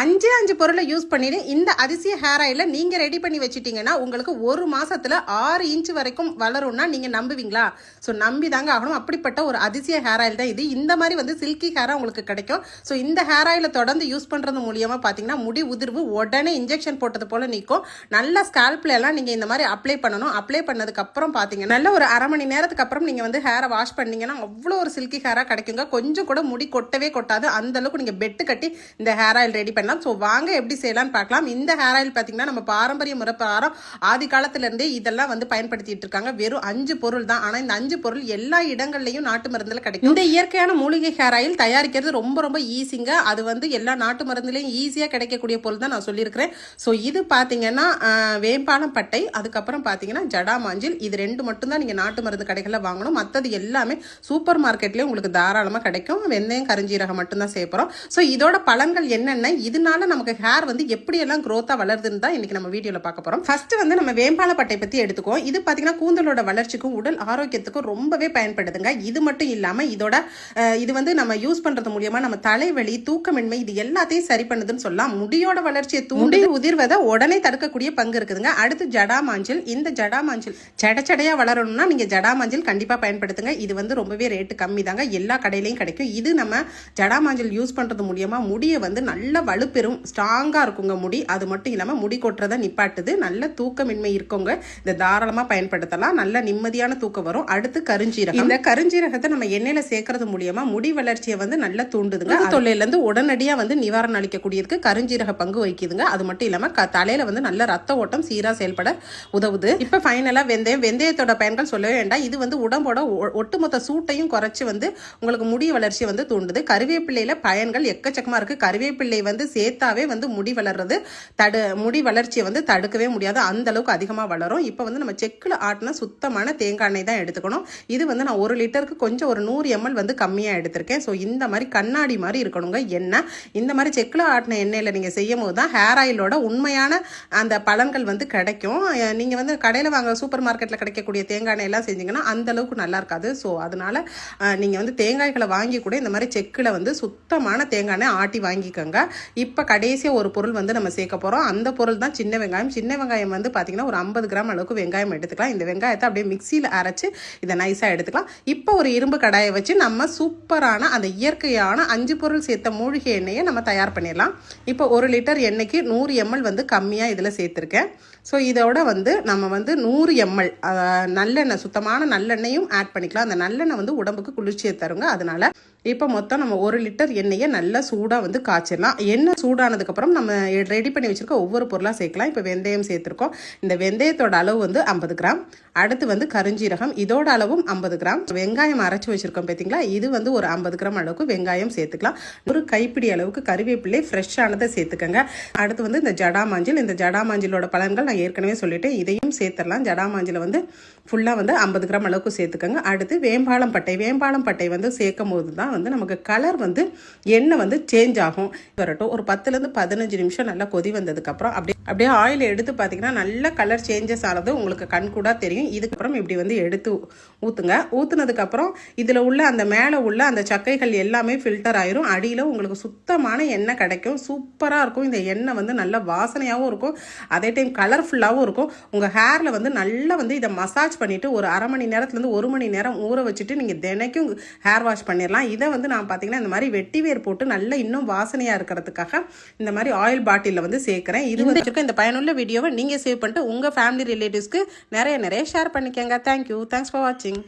அஞ்சு அஞ்சு பொருளை யூஸ் பண்ணிட்டு இந்த அதிசய ஹேர் ஆயில நீங்க ரெடி பண்ணி வச்சிட்டிங்கன்னா உங்களுக்கு ஒரு மாசத்துல ஆறு இன்ச் வரைக்கும் வளரும்னா நீங்க நம்புவீங்களா? ஸோ நம்பி தாங்க ஆகணும். அப்படிப்பட்ட ஒரு அதிசய ஹேர் ஆயில் தான் இது. இந்த மாதிரி வந்து சில்கி ஹேரா உங்களுக்கு கிடைக்கும். ஸோ இந்த ஹேர் ஆயில தொடர்ந்து யூஸ் பண்றது மூலியமா பாத்தீங்கன்னா முடி உதிர்வு உடனே இன்ஜெக்ஷன் போட்டது போல நிற்கும் நல்ல ஸ்கால்ப்ல எல்லாம் நீங்க இந்த மாதிரி அப்ளை பண்ணணும். அப்ளை பண்ணதுக்கு அப்புறம் பாத்தீங்கன்னா நல்ல ஒரு அரை மணி நேரத்துக்கு அப்புறம் நீங்க வந்து ஹேரை வாஷ் பண்ணீங்கன்னா அவ்வளோ ஒரு சில்கி ஹேரா கிடைக்குங்க. கொஞ்சம் கூட முடி கொட்டவே கொட்டாது. அந்த அளவுக்கு நீங்க பெட்டு கட்டி இந்த ஹேர் ஆயில் ரெடி பண்ணலாம் ஸோ வாங்க எப்படி செய்யலாம்னு பார்க்கலாம். இந்த ஹேர் ஆயில் பார்த்தீங்கன்னா நம்ம பாரம்பரிய முறை பிரகாரம் ஆதி காலத்துலேருந்தே இதெல்லாம் வந்து பயன்படுத்திட்டு இருக்காங்க. வெறும் அஞ்சு பொருள் தான். ஆனால் இந்த அஞ்சு பொருள் எல்லா இடங்கள்லையும் நாட்டு மருந்தில் கிடைக்கும். இந்த இயற்கையான மூலிகை ஹேர் ஆயில் தயாரிக்கிறது ரொம்ப ரொம்ப ஈஸிங்க அது வந்து எல்லா நாட்டு மருந்துலையும் ஈஸியாக கிடைக்கக்கூடிய பொருள் தான் நான் சொல்லியிருக்கிறேன். ஸோ இது பார்த்தீங்கன்னா வேம்பாலம் பட்டை அதுக்கப்புறம் பார்த்தீங்கன்னா ஜடா மாஞ்சில். இது ரெண்டு மட்டும்தான் நீங்கள் நாட்டு மருந்து கடைகளில் வாங்கணும். மற்றது எல்லாமே சூப்பர் மார்க்கெட்லேயே உங்களுக்கு தாராளமாக கிடைக்கும். வெந்தயம் கருஞ்சீரகம் மட்டும்தான் சேர்ப்போம் ஸோ இதோட பலன்கள் என்னென்ன? இதனால நமக்கு ஹேர் வந்து எப்படியெல்லாம் க்ரோத்தாக வளருதுன்னு தான் இன்னைக்கு நம்ம வீடியோவில் பார்க்க போகிறோம் ஃபர்ஸ்ட் வந்து நம்ம வேம்பால பட்டை பற்றி எடுத்துக்குவோம். இது பார்த்தீங்கன்னா கூந்தலோட வளர்ச்சிக்கும் உடல் ஆரோக்கியத்துக்கும் ரொம்பவே பயன்படுதுங்க. இது மட்டும் இல்லாமல் இதோட இது வந்து நம்ம யூஸ் பண்ணுறது மூலியமா நம்ம தலைவலி தூக்கமின்மை இது எல்லாத்தையும் சரி பண்ணுதுன்னு சொல்லலாம். முடியோட வளர்ச்சியை தூண்டி உதிர்வதை உடனே தடுக்கக்கூடிய பங்கு இருக்குதுங்க. அடுத்து ஜடாமாஞ்சல். இந்த ஜடாமாஞ்சல் சட சடையா வளரணும்னா நீங்க ஜடாமாஞ்சல் கண்டிப்பா பயன்படுத்துங்க. இது வந்து ரொம்பவே ரேட்டு கம்மி தாங்க எல்லா கடையிலையும் கிடைக்கும். இது நம்ம ஜடாமாஞ்சல் யூஸ் பண்றது மூலியமா முடியை வந்து நல்ல வலுப்பெறும் ஸ்ட்ராங்கா இருக்குங்க முடி. அது மட்டும் இல்லாம முடி கொட்டுறதை நிப்பாட்டுது. நல்ல தூக்கமின்மை இருக்கவங்க இதை தாராளமா பயன்படுத்தலாம். நல்ல நிம்மதியான தூக்கம் வரும். அடுத்து கருஞ்சீரகம். இந்த கருஞ்சீரகத்தை நம்ம எண்ணெயில சேர்க்கறது மூலியமா முடி வளர்ச்சியை வந்து நல்லா தூண்டுதுங்க. தொல்லையில இருந்து உடனடியா வந்து நிவாரணம் அளிக்கக்கூடியதுக்கு கருஞ்சீரக பங்கு வகிக்குதுங்க. அது மட்டும் இல்லாம க- தலையில வந்து நல்ல ரத்த ஓட்டம் சீரா செயல்பட உதவுது. இப்ப ஃபைனலா வெந்தயம் வெந்தயத்தோட பயன்கள் சொல்லவே வேண்டாம். இது வந்து உடம்போட ஒட்டுமொத்த சூட்டையும் குறைச்சு வந்து உங்களுக்கு முடி வளர்ச்சியை வந்து தூண்டுது. கருவேப்பிள்ளையில பயன்கள் எக்கச்சக்கமா இருக்கு. கருவேப்பிள்ளை வந்து சேர்த்தாவே வந்து முடி வளர்றது தடு முடி வளர்ச்சியை வந்து தடுக்கவே முடியாது. அந்த அளவுக்கு அதிகமாக வளரும். இப்போ வந்து நம்ம செக்கில் ஆட்டின சுத்தமான தேங்காய் எண்ணெய் தான் எடுத்துக்கணும். இது வந்து நான் ஒரு லிட்டருக்கு கொஞ்சம் ஒரு நூறு எம்எல் வந்து கம்மியாக எடுத்திருக்கேன். ஸோ இந்த மாதிரி கண்ணாடி மாதிரி இருக்கணுங்க எண்ணெய். இந்த மாதிரி செக்கில் ஆட்டின எண்ணெயில் நீங்கள் செய்யும் போது தான் ஹேர் ஆயிலோட உண்மையான அந்த பலன்கள் வந்து கிடைக்கும். நீங்கள் வந்து கடையில் வாங்க சூப்பர் மார்க்கெட்டில் கிடைக்கக்கூடிய தேங்காய் எண்ணெய்லாம் எல்லாம் செஞ்சீங்கன்னா அந்த அளவுக்கு நல்லா இருக்காது. ஸோ அதனால நீங்கள் வந்து தேங்காய்களை வாங்கி கூட இந்த மாதிரி செக்கில் வந்து சுத்தமான தேங்காய் எண்ணெய் ஆட்டி வாங்கிக்கோங்க. இப்போ கடைசியாக ஒரு பொருள் வந்து நம்ம சேர்க்க போகிறோம் அந்த பொருள் தான் சின்ன வெங்காயம். சின்ன வெங்காயம் வந்து பார்த்தீங்கன்னா ஒரு ஐம்பது கிராம் அளவுக்கு வெங்காயம் எடுத்துக்கலாம். இந்த வெங்காயத்தை அப்படியே மிக்சியில் அரைச்சு இதை நைஸாக எடுத்துக்கலாம். இப்போ ஒரு இரும்பு கடாயை வச்சு நம்ம சூப்பரான அந்த இயற்கையான அஞ்சு பொருள் சேர்த்த மூலிகை எண்ணெயை நம்ம தயார் பண்ணிடலாம். இப்போ ஒரு லிட்டர் எண்ணெய்க்கு நூறு எம்எல் வந்து கம்மியாக இதில் சேர்த்துருக்கேன். ஸோ இதோட வந்து நம்ம வந்து நூறு எம்எல் நல்லெண்ணெய் சுத்தமான நல்லெண்ணெயும் ஆட் பண்ணிக்கலாம். அந்த நல்லெண்ணெய் வந்து உடம்புக்கு குளிர்ச்சியை தருங்க. அதனால இப்போ மொத்தம் நம்ம ஒரு லிட்டர் எண்ணெயை நல்லா சூடாக வந்து காய்ச்சிடலாம். எண்ணெய் சூடானதுக்கப்புறம் நம்ம ரெடி பண்ணி வச்சுருக்க ஒவ்வொரு பொருளாக சேர்க்கலாம். இப்போ வெந்தயம் சேர்த்துருக்கோம். இந்த வெந்தயத்தோட அளவு வந்து ஐம்பது கிராம். அடுத்து வந்து கருஞ்சீரகம். இதோட அளவும் ஐம்பது கிராம். வெங்காயம் அரைச்சி வச்சிருக்கோம் பார்த்தீங்களா இது வந்து ஒரு ஐம்பது கிராம் அளவுக்கு வெங்காயம் சேர்த்துக்கலாம். ஒரு கைப்பிடி அளவுக்கு கருவேப்பிலை ஃப்ரெஷ்ஷானதை சேர்த்துக்கோங்க. அடுத்து வந்து இந்த ஜடாமாஞ்சில் இந்த ஜடாமாஞ்சிலோட பலன்கள் நான் ஏற்கனவே சொல்லிட்டேன். இதையும் சேர்த்துடலாம். ஜடாமாஞ்சில் வந்து ஃபுல்லாக வந்து ஐம்பது கிராம் அளவுக்கு சேர்த்துக்கோங்க. அடுத்து வேம்பாலம் பட்டை. வேம்பாலம் பட்டை வந்து சேர்க்கும் போது தான் வந்து நமக்கு கலர் வந்து எண்ணெய் வந்து சேஞ்ச் ஆகும். வரட்டும் ஒரு பத்துலேருந்து பதினஞ்சு நிமிஷம் நல்லா கொதி வந்ததுக்கப்புறம் அப்படியே அப்படியே ஆயில் எடுத்து பார்த்தீங்கன்னா நல்ல கலர் சேஞ்சஸ் ஆனது உங்களுக்கு கண் கூட தெரியும். இதுக்கப்புறம் இப்படி வந்து எடுத்து ஊற்றுங்க ஊற்றுனதுக்கப்புறம் இதில் உள்ள அந்த மேலே உள்ள அந்த சக்கைகள் எல்லாமே ஃபில்டர் ஆயிரும். அடியில் உங்களுக்கு சுத்தமான எண்ணெய் கிடைக்கும். சூப்பராக இருக்கும். இந்த எண்ணெய் வந்து நல்ல வாசனையாகவும் இருக்கும். அதே டைம் கலர்ஃபுல்லாகவும் இருக்கும். உங்கள் ஹேரில் வந்து நல்லா வந்து இதை மசாஜ் பண்ணிவிட்டு ஒரு அரை மணி நேரத்துலேருந்து ஒரு மணி நேரம் ஊற வச்சுட்டு நீங்கள் தினைக்கும் ஹேர் வாஷ் பண்ணிடலாம் இது வந்து நான் பார்த்தீங்கன்னா இந்த மாதிரி வெட்டி வேர் போட்டு நல்லா இன்னும் வாசனையாக இருக்கிறதுக்காக இந்த மாதிரி ஆயில் பாட்டிலில் வந்து சேர்க்குறேன். இது வந்து இந்த பயனுள்ள வீடியோவை நீங்கள் சேவ் பண்ணிட்டு உங்கள் ஃபேமிலி ரிலேட்டிவ்ஸ்க்கு நிறைய நிறைய ஷேர் பண்ணிக்கோங்க. தேங்க்யூ தேங்க்ஸ் ஃபார் வாட்சிங்